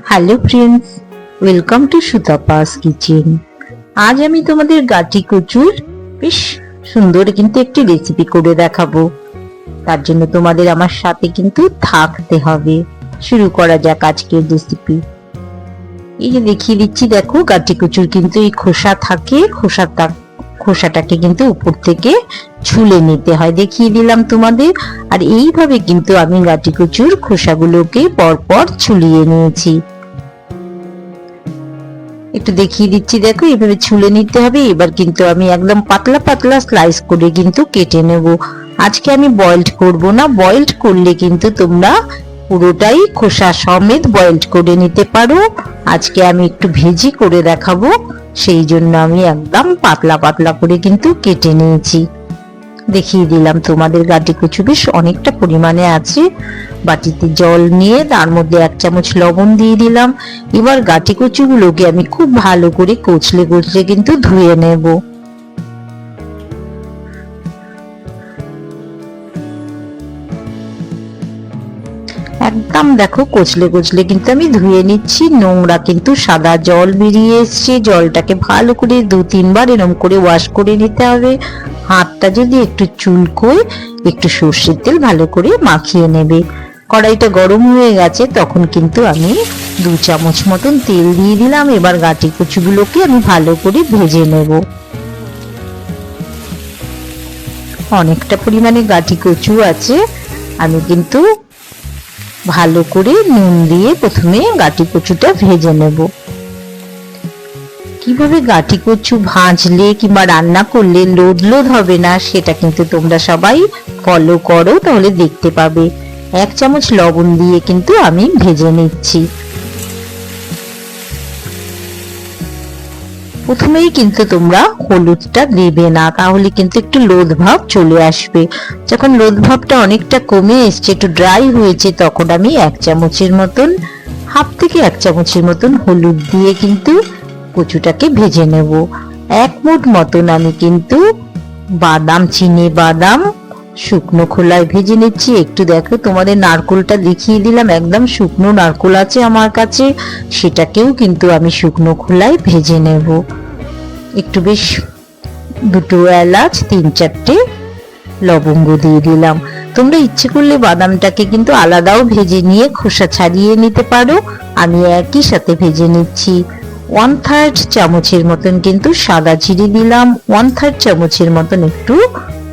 Hello friends welcome to Sutapa's kitchen. আজ আমি তোমাদের গাটি কচুর বেশ সুন্দর কিন্তু একটি রেসিপি করে দেখাবো। তার জন্য তোমাদের আমার সাথে কিন্তু থাকতে হবে। শুরু করা যাক আজকের রেসিপি এই যে দেখিয়ে দিচ্ছি, দেখো, গাটি কচুর কিন্তু এই খোসা থাকে খোসা তা- খোসাটাকে কিন্তু উপর থেকে ছুলে নিতে হয়, দেখিয়ে দিলাম তোমাদের। আর এইভাবে কিন্তু আমি গাটি কচুর খোসাগুলোকে পরপর ছুলিয়ে নিয়েছি। একটু দেখিয়ে দিচ্ছি, দেখো, এভাবে ছুলে নিতে হবে। এবার কিন্তু আমি একদম পাতলা পাতলা স্লাইস করে কিন্তু কেটে নেব। আজকে আমি বয়েলড করব না। বয়েলড করলে কিন্তু তোমরা পুরোটাই খোসা সমেত বয়েলড করে নিতে পারো। আজকে আমি একটু ভেজি করে দেখাবো। সেই জন্য আমি একদম পাতলা পাতলা করে কিন্তু কেটে নিয়েছি। দেখিয়ে দিলাম, তোমাদের গাটি কচু বেশ অনেকটা পরিমাণে আছে। বাটিতে জল নিয়ে তার মধ্যে এক চামচ লবণ দিয়ে দিলাম। এবার গাটি কচুগুলোকে আমি খুব ভালো করে কচলে কচলে কিন্তু ধুয়ে নেব। একদম দেখো, কচলে কচলে কিন্তু আমি ধুয়ে নিচ্ছি। নোংরা কিন্তু সাদা জল বেরিয়ে এসছে। জলটাকে ভালো করে দু তিনবার এরম করে ওয়াশ করে নিতে হবে। হাতটা যদি একটু চুলকোয়, একটু সর্ষের তেল ভালো করে মাখিয়ে নেবে। কড়াইটা গরম হয়ে গেছে, তখন কিন্তু আমি দু চামচ মতন তেল দিয়ে দিলাম। এবার গাটি কচুগুলোকে আমি ভালো করে ভেজে নেব। অনেকটা পরিমাণে গাটি কচু আছে। আমি কিন্তু ভালো করে নুন দিয়ে প্রথমে গাটি কচুটা ভেজে নেব। কীভাবে গাটি কচু ভাজলে কিংবা রান্না করলে লোদ লোদ হবে না, সেটা কিন্তু তোমরা সবাই ফলো করো, তাহলে দেখতে পাবে। এক চামচ লবণ দিয়ে কিন্তু আমি ভেজে নিচ্ছি। প্রথমেই কিন্তু তোমরা হলুদটা দেবে না, তাহলে কিন্তু একটু লোদ ভাব চলে আসবে। যখন লোদ ভাবটা অনেকটা কমে এসছে, একটু ড্রাই হয়েছে, তখন আমি এক চামচের মতন, হাফ থেকে এক চামচের মতন হলুদ দিয়ে কিন্তু কচুটাকে ভেজে নেব। এক মুঠ মতন আমি কিন্তু বাদাম, চিনি, বাদাম শুকনো খোলায় ভেজে নিচ্ছি। একটু দেখো, তোমাদের নারকোলটা দেখিয়ে দিলাম। একদম শুকনো নারকোল আছে আমার কাছে। সেটাকেও কিন্তু আমি শুকনো খোলায় ভেজে নেব। একটু বেশ দুটো এলাচ, তিন চারটে লবঙ্গ দিয়ে দিলাম। তোমরা ইচ্ছে করলে বাদামটাকে কিন্তু আলাদাও ভেজে নিয়ে খোসা ছাড়িয়ে নিতে পারো। আমি একই সাথে ভেজে নিচ্ছি। ওয়ান থার্ড চামচের মতন কিন্তু সাদা জিরে দিলাম ওয়ান থার্ড চামচের মতন একটু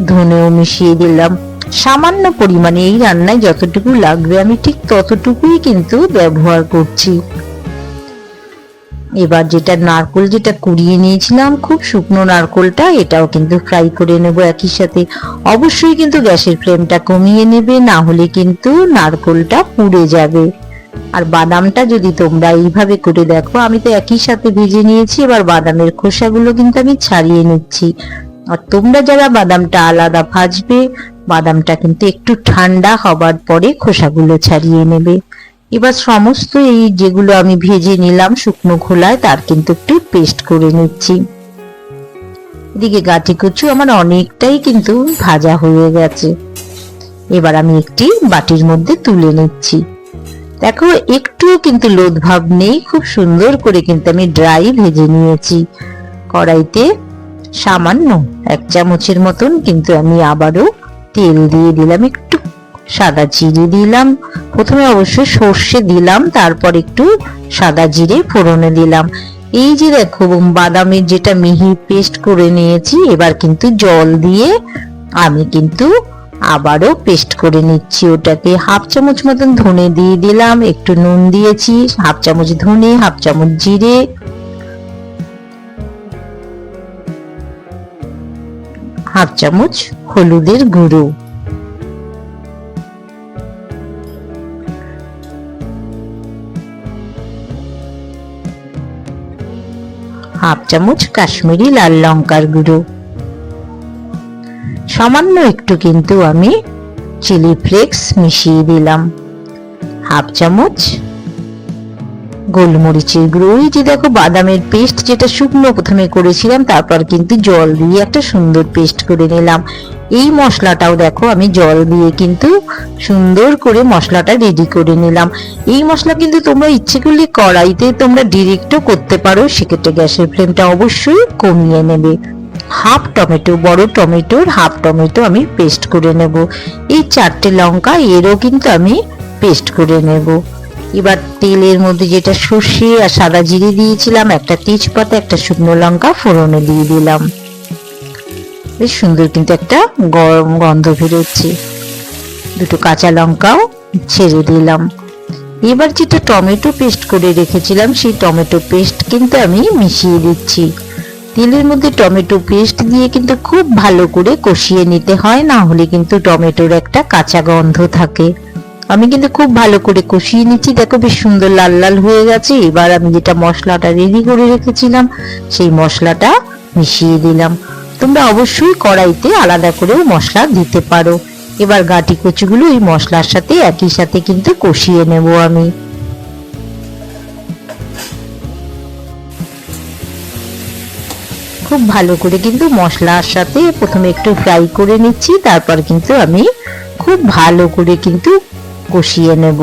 ধনেও মিশিয়ে দিলাম। সামান্য পরিমাণে এই রান্নায় যতটুকু লাগবে আমি ঠিক ততটুকুই কিন্তু ব্যবহার করছি। এবার যেটা নারকোল, যেটা কুড়িয়ে নিয়েছিলাম, খুব শুকনো নারকোলটা, এটাও কিন্তু ফ্রাই করে নেব একই সাথে। অবশ্যই কিন্তু গ্যাসের ফ্লেমটা কমিয়ে নেবে, না হলে কিন্তু নারকোলটা পুড়ে যাবে। আর বাদামটা যদি তোমরা এইভাবে করে দেখো, আমি তো একই সাথে ভেজে নিয়েছি, এবার বাদামের খোসাগুলো কিন্তু আমি ছাড়িয়ে নিচ্ছি। আর তোমরা যারা বাদামটা আলাদা ভাজবে, বাদামটা কিন্তু একটু ঠান্ডা হবার পরে খোসাগুলো ছাড়িয়ে নেবে। এবার সমস্ত এই যেগুলো আমি ভেজে নিলাম শুকনো খোলায় তার কিন্তু একটু পেস্ট করে নিচ্ছি। এদিকে গাটি কুচু আমার অনেকটাই কিন্তু ভাজা হয়ে গেছে। এবার আমি একটি বাটির মধ্যে তুলে নিচ্ছি। দেখো, একটুও কিন্তু লোদ ভাব নেই। খুব সুন্দর করে কিন্তু আমি ড্রাই ভেজে নিয়েছি। কড়াইতে সামান্য এক চামচের মতন কিন্তু আমি আবারও তেল দিয়ে দিলাম, একটু সাদা জিরে দিলাম। প্রথমে অবশ্যই সর্ষে দিলাম, তারপর একটু সাদা জিরে ফোড়নে দিলাম। এই যে দেখো বাদামের যেটা মিহি পেস্ট করে নিয়েছি, এবার কিন্তু জল দিয়ে আমি কিন্তু আবারও পেস্ট করে নিচ্ছি ওটাকে। হাফ চামচ মতন ধনে দিয়ে দিলাম, একটু নুন দিয়েছি, হাফ চামচ ধনে, হাফ চামচ জিরে। হাফ চামচ হলুদের গুঁড়ো। হাফ চামচ কাশ্মীরি লাল লঙ্কার গুঁড়ো। সামান্য একটু কিন্তু আমি চিলি ফ্লেক্স মিশিয়ে দিলাম। হাফ চামচ গোলমরিচের গুঁড়ো। যে দেখো বাদামের পেস্ট যেটা শুকনো প্রথমে করেছিলাম, তারপর কিন্তু জল দিয়ে একটা সুন্দর পেস্ট করে নিলাম। এই মশলাটাও দেখো আমি জল দিয়ে কিন্তু সুন্দর করে মশলাটা রেডি করে নিলাম। এই মশলা কিন্তু তোমরা ইচ্ছে করলে কড়াইতে তোমরা ডিরেক্টও করতে পারো, সেক্ষেত্রে গ্যাসের ফ্লেমটা অবশ্যই কমিয়ে নেবে। হাফ টমেটো, বড় টমেটোর হাফ টমেটো আমি পেস্ট করে নেব। এই চারটে লঙ্কা, এরও কিন্তু আমি পেস্ট করে নেব। এবার তেলের মধ্যে যেটা সর্ষে আর সাদা জিরে দিয়েছিলাম, একটা তেজপাতা, একটা শুকনো লঙ্কা ফোড়নে দিয়ে দিলাম। বেশ সুন্দর কিন্তু একটা গরম গন্ধ বেরোচ্ছে। দুটো কাঁচা লঙ্কাও ছেড়ে দিলাম। এবার যেটা টমেটো পেস্ট করে রেখেছিলাম, সেই টমেটো পেস্ট কিন্তু আমি মিশিয়ে দিচ্ছি। তেলের মধ্যে টমেটো পেস্ট দিয়ে কিন্তু খুব ভালো করে কষিয়ে নিতে হয়, না হলে কিন্তু টমেটোর একটা কাঁচা গন্ধ থাকে। আমি কিন্তু খুব ভালো করে কষিয়ে নিচ্ছি, দেখো বেশ সুন্দর লাল লাল হয়ে গেছে। এবার আমি যেটা মশলাটা রেডি করে রেখেছিলাম, সেই মশলাটা মিশিয়ে দিলাম। তোমরা অবশ্যই কড়াইতে আলাদা করেও মশলা দিতে পারো। এবার গাটি কচুগুলো এই মশলার সাথে, একই সাথে কিন্তু কষিয়ে নেব আমি। খুব ভালো করে কিন্তু মশলার সাথে প্রথমে একটু ফ্রাই করে নিচ্ছি, তারপর কিন্তু আমি খুব ভালো করে কিন্তু কষিয়ে নেব।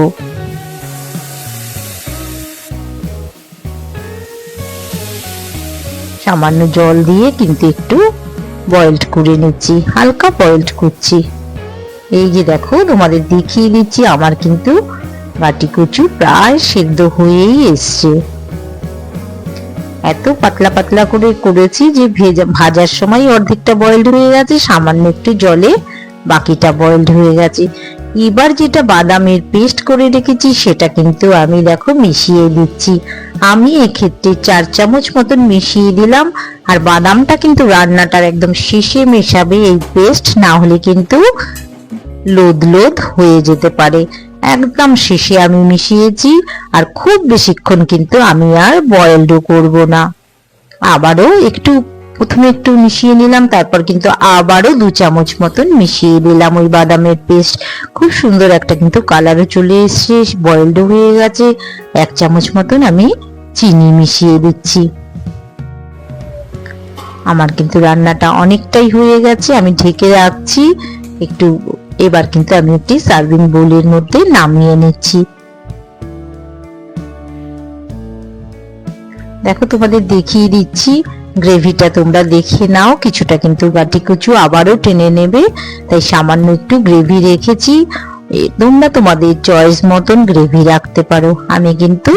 সামান্য জল দিয়ে কিন্তু একটু বয়েলড করে নিচ্ছি, হালকা বয়েলড করছি। এই যে দেখো, তোমাদের দেখিয়ে দিচ্ছি, আমার কিন্তু বাটি কচু প্রায় সেদ্ধ হয়েই এসছে। এত পাতলা পাতলা করে করেছি যে ভেজা, ভাজার সময় অর্ধেকটা বয়েলড হয়ে গেছে, সামান্য একটু জলে বাকিটা বয়েলড হয়ে গেছে। এবার যেটা বাদামের পেস্ট করে রেখেছি, সেটা কিন্তু আমি দেখো মিশিয়ে দিচ্ছি। আমি এক্ষেত্রে চার চামচ মতন মিশিয়ে দিলাম, আর বাদামটা কিন্তু রান্নাটার একদম শেষে মেশাবে এই পেস্ট না হলে কিন্তু লোদ লোদ হয়ে যেতে পারে। একদম শেষে আমি মিশিয়েছি, আর খুব বেশিক্ষণ কিন্তু আমি আর বয়েলডও করব না। আবারও একটু, প্রথমে একটু মিশিয়ে নিলাম, তারপর কিন্তু আবারও দু চামচ মতন মিশিয়ে দিলাম ওই বাদামের পেস্ট খুব সুন্দর একটা কিন্তু কালারও চলে এসছে বয়েলডও হয়ে গেছে। এক চামচ মতন আমি চিনি মিশিয়ে দিচ্ছি। আমার কিন্তু রান্নাটা অনেকটাই হয়ে গেছে, আমি ঢেকে রাখছি, একটু এবার কিন্তু আমি একটি সার্ভিং বোলের মধ্যে নামিয়ে নিচ্ছি। দেখো, তোমাদের দেখিয়ে দিচ্ছি। গ্রেভিটা তোমরা দেখে নাও, কিছুটা কিন্তু বাটি কুচু আবারও টেনে নেবে। তাই সামান্য একটু গ্রেভি রেখেছি। তোমরা তোমাদের চয়েস মতন গ্রেভি রাখতে পারো। আমি কিন্তু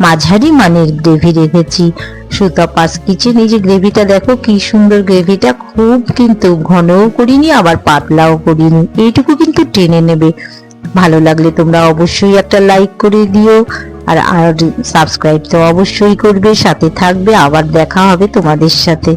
মাঝারি মানের গ্রেভি রেখেছি। সুতা পাস কিচেন এই যে গ্রেভিটা দেখো, কি সুন্দর গ্রেভিটা খুব কিন্তু ঘনও করিনি, আবার পাতলাও করিনি। এইটুকু কিন্তু টেনে নেবে। ভালো লাগলে তোমরা অবশ্যই একটা লাইক করে দিও। আর আর সাবস্ক্রাইব তো অবশ্যই করবে, সাথে থাকবে। আবার দেখা হবে তোমাদের সাথে।